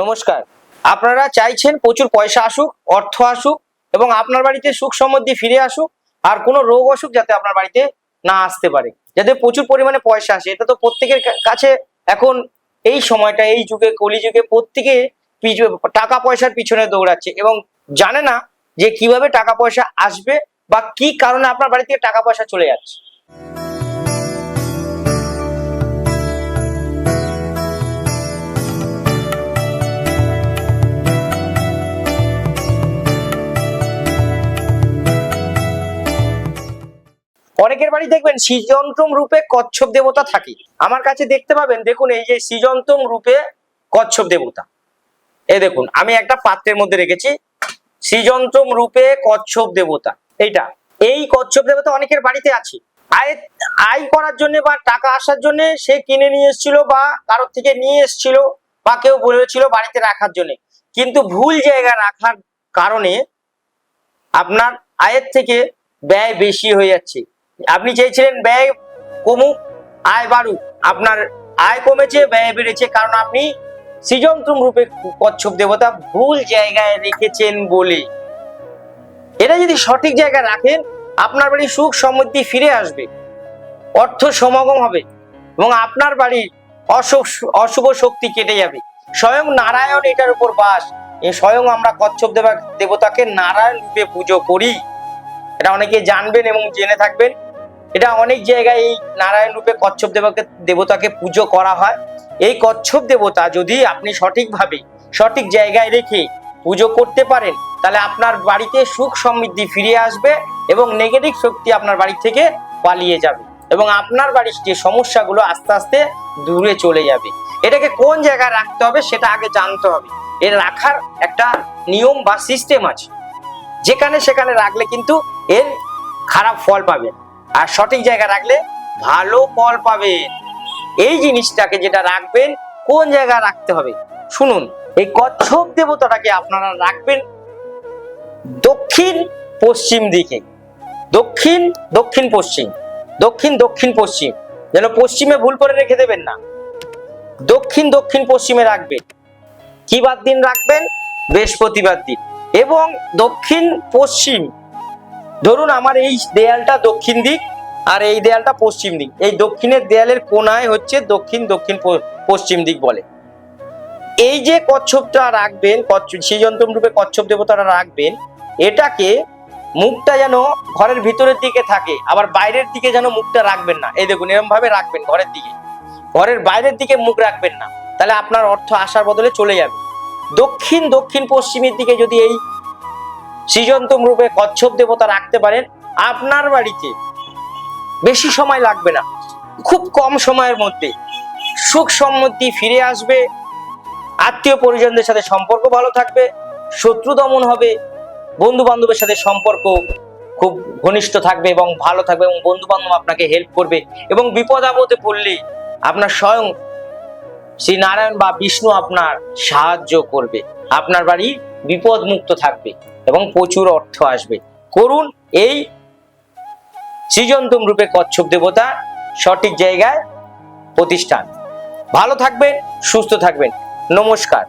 নমস্কার। আপনারা চাইছেন প্রচুর পয়সা আসুক, অর্থ আসুক, এবং আপনার বাড়িতে সুখ সমৃদ্ধি ফিরে আসুক, আর কোনো রোগ অসুখ যাতে আপনার বাড়িতে না আসতে পারে, যাতে প্রচুর পরিমাণে পয়সা আসে। এটা তো প্রত্যেকের কাছে এখন এই সময়টা, এই যুগে, কলিযুগে প্রত্যেকে টাকা পয়সার পিছনে দৌড়াচ্ছে, এবং জানে না যে কীভাবে টাকা পয়সা আসবে বা কি কারণে আপনার বাড়ি থেকে টাকা পয়সা চলে যাচ্ছে। অনেকের বাড়ি দেখবেন সৃজন্তম রূপে কচ্ছপ দেবতা থাকে। আমার কাছে দেখতে পাবেন, দেখুন এই যে সৃজন্তম রূপে কচ্ছপ দেবতা। এই দেখুন, আমি একটা পাত্রের মধ্যে রেখেছি, সৃজন্তম রূপে কচ্ছপ দেবতা। এইটা, এই কচ্ছপ দেবতা অনেকের বাড়িতে আছে। আয় আয় করার জন্য বা টাকা আসার জন্য সে কিনে নিয়ে এসেছিল বা কারোর থেকে নিয়ে এসেছিল বা কেউ বলেছিল বাড়িতে রাখার জন্য। কিন্তু ভুল জায়গা রাখার কারণে আপনার আয়ের থেকে ব্যয় বেশি হয়ে যাচ্ছে। আপনি চেয়েছিলেন ব্যয় কমুক, আয় বাড়ুক। আপনার আয় কমেছে, ব্যয় বেড়েছে, কারণ আপনি সৃজনতম রূপে কচ্ছপ দেবতা ভুল জায়গায় রেখেছেন বলে। এটা যদি সঠিক জায়গায় রাখেন, আপনার বাড়ি সুখ সমৃদ্ধি ফিরে আসবে, অর্থ সমাগম হবে, এবং আপনার বাড়ির অশুভ অশুভ শক্তি কেটে যাবে। স্বয়ং নারায়ণ এটার উপর বাস। স্বয়ং আমরা কচ্ছপ দেবা, দেবতাকে নারায়ণ রূপে পুজো করি। এটা অনেকে জানবেন এবং জেনে থাকবেন। এটা অনেক জায়গায় এই নারায়ণ রূপে কচ্ছপ দেবকে, দেবতাকে পুজো করা হয়। এই কচ্ছপ দেবতা যদি আপনি সঠিকভাবে, সঠিক জায়গায় রেখে পুজো করতে পারেন, তাহলে আপনার বাড়িতে সুখ সমৃদ্ধি ফিরে আসবে এবং নেগেটিভ শক্তি আপনার বাড়ি থেকে পালিয়ে যাবে এবং আপনার বাড়ির যে সমস্যাগুলো আস্তে আস্তে দূরে চলে যাবে। এটাকে কোন জায়গায় রাখতে হবে সেটা আগে জানতে হবে। এর রাখার একটা নিয়ম বা সিস্টেম আছে। যেখানে সেখানে রাখলে কিন্তু এর খারাপ ফল পাবেন। আর সঠিক জায়গা রাখলে ভালো ফল পাবেন। এই জিনিসটাকে যেটা রাখবেন, কোন জায়গায় রাখতে হবে? শুনুন, এই কচ্ছপ দেবতাটাকে আপনারা রাখবেন দক্ষিণ পশ্চিম দিকে। দক্ষিণ দক্ষিণ পশ্চিম, দক্ষিণ দক্ষিণ পশ্চিম। যেন পশ্চিমে ভুল করে রেখে দেবেন না। দক্ষিণ দক্ষিণ পশ্চিমে রাখবেন। কি বার দিন রাখবেন? বৃহস্পতিবার দিন। এবং দক্ষিণ পশ্চিম ধরুন আমার এই দেয়ালটা দক্ষিণ দিক আর এই দেয়ালটা পশ্চিম দিক। এই দক্ষিণের দেয়ালের কোনায় হচ্ছে দক্ষিণ দক্ষিণ পশ্চিম দিক বলে। এই যে কচ্ছপটা রাখবেন সৃজন্তম রূপে কচ্ছপ দেবতারা রাখবেন, এটাকে মুখটা যেন ঘরের ভিতরের দিকে থাকে, আবার বাইরের দিকে যেন মুখটা রাখবেন না। এই দেখুন এরকম ভাবে রাখবেন ঘরের দিকে। ঘরের বাইরের দিকে মুখ রাখবেন না। তাহলে আপনার অর্থ আসার বদলে চলে যাবে। দক্ষিণ দক্ষিণ, পশ্চিমের দিকে যদি এই সৃজন্তম রূপে কচ্ছপ দেবতা রাখতে পারেন, আপনার বাড়িতে বেশি সময় লাগবে না। খুব কম সময়ের মধ্যে সুখ সম্মতি ফিরে আসবে, আত্মীয় পরিজনদের সাথে সম্পর্ক ভালো থাকবে, শত্রু দমন হবে বন্ধু বান্ধবের সাথে সম্পর্ক খুব ঘনিষ্ঠ থাকবে এবং ভালো থাকবে এবং বন্ধু বান্ধব আপনাকে হেল্প করবে এবং বিপদ আপদে পড়লে আপনার স্বয়ং শ্রী নারায়ণ বা বিষ্ণু আপনার সাহায্য করবে। আপনার বাড়ি বিপদ মুক্ত থাকবে। এবং প্রচুর অর্থ আসবে। করুন এই সৃজন্তম রূপে কচ্ছপ দেবতা সঠিক জায়গায় প্রতিষ্ঠান। ভালো থাকবেন, সুস্থ থাকবেন। নমস্কার।